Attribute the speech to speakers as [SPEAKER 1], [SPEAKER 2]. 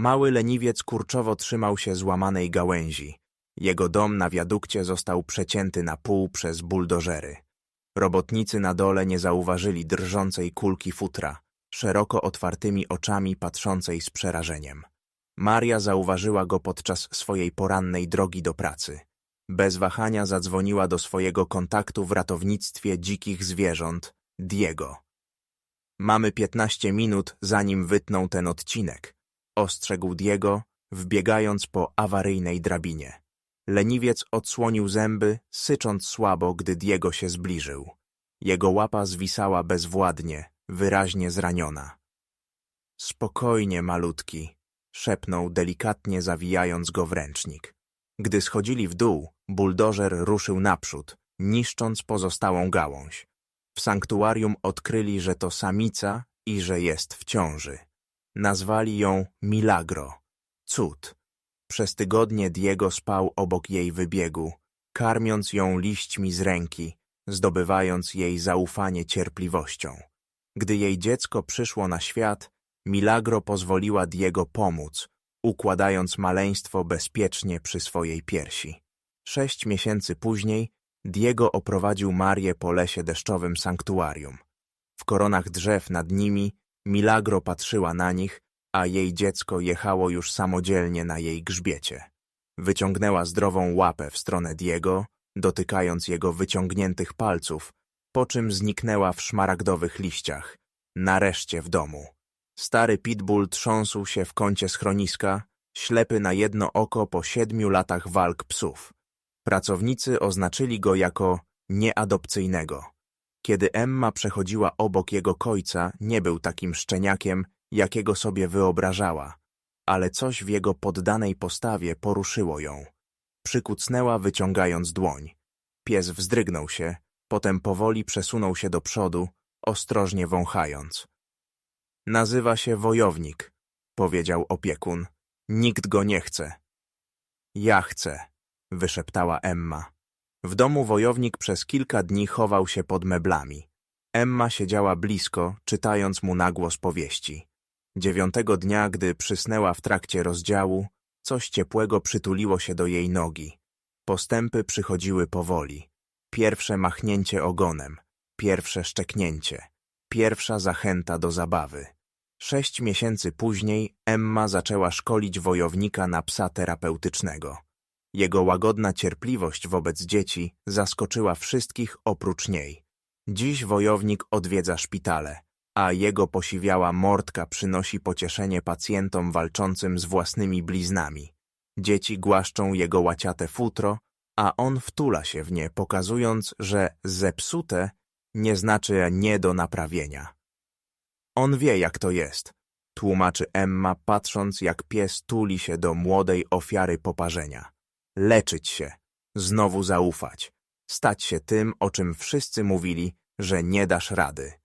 [SPEAKER 1] Mały leniwiec kurczowo trzymał się złamanej gałęzi. Jego dom na wiadukcie został przecięty na pół przez buldożery. Robotnicy na dole nie zauważyli drżącej kulki futra, szeroko otwartymi oczami patrzącej z przerażeniem. Maria zauważyła go podczas swojej porannej drogi do pracy. Bez wahania zadzwoniła do swojego kontaktu w ratownictwie dzikich zwierząt, Diego. Mamy piętnaście minut, zanim wytną ten odcinek, ostrzegł Diego, wbiegając po awaryjnej drabinie. Leniwiec odsłonił zęby, sycząc słabo, gdy Diego się zbliżył. Jego łapa zwisała bezwładnie, wyraźnie zraniona. Spokojnie, malutki, szepnął delikatnie zawijając go w ręcznik. Gdy schodzili w dół, buldożer ruszył naprzód, niszcząc pozostałą gałąź. W sanktuarium odkryli, że to samica i że jest w ciąży. Nazwali ją Milagro, cud. Przez tygodnie Diego spał obok jej wybiegu, karmiąc ją liśćmi z ręki, zdobywając jej zaufanie cierpliwością. Gdy jej dziecko przyszło na świat, Milagro pozwoliła Diego pomóc, układając maleństwo bezpiecznie przy swojej piersi. Sześć miesięcy później Diego oprowadził Marię po lesie deszczowym sanktuarium. W koronach drzew nad nimi Milagro patrzyła na nich, a jej dziecko jechało już samodzielnie na jej grzbiecie. Wyciągnęła zdrową łapę w stronę Diego, dotykając jego wyciągniętych palców, po czym zniknęła w szmaragdowych liściach, nareszcie w domu. Stary pitbull trząsł się w kącie schroniska, ślepy na jedno oko po siedmiu latach walk psów. Pracownicy oznaczyli go jako nieadopcyjnego. Kiedy Emma przechodziła obok jego kojca, nie był takim szczeniakiem, jakiego sobie wyobrażała, ale coś w jego poddanej postawie poruszyło ją. Przykucnęła, wyciągając dłoń. Pies wzdrygnął się, potem powoli przesunął się do przodu, ostrożnie wąchając. Nazywa się Wojownik, powiedział opiekun. Nikt go nie chce. Ja chcę, wyszeptała Emma. W domu wojownik przez kilka dni chował się pod meblami. Emma siedziała blisko, czytając mu nagłos powieści. Dziewiątego dnia, gdy przysnęła w trakcie rozdziału, coś ciepłego przytuliło się do jej nogi. Postępy przychodziły powoli. Pierwsze machnięcie ogonem, pierwsze szczeknięcie, pierwsza zachęta do zabawy. Sześć miesięcy później Emma zaczęła szkolić wojownika na psa terapeutycznego. Jego łagodna cierpliwość wobec dzieci zaskoczyła wszystkich oprócz niej. Dziś wojownik odwiedza szpitale, a jego posiwiała mordka przynosi pocieszenie pacjentom walczącym z własnymi bliznami. Dzieci głaszczą jego łaciate futro, a on wtula się w nie, pokazując, że zepsute nie znaczy nie do naprawienia. On wie, jak to jest, tłumaczy Emma, patrząc, jak pies tuli się do młodej ofiary poparzenia. Leczyć się, znowu zaufać, stać się tym, o czym wszyscy mówili, że nie dasz rady.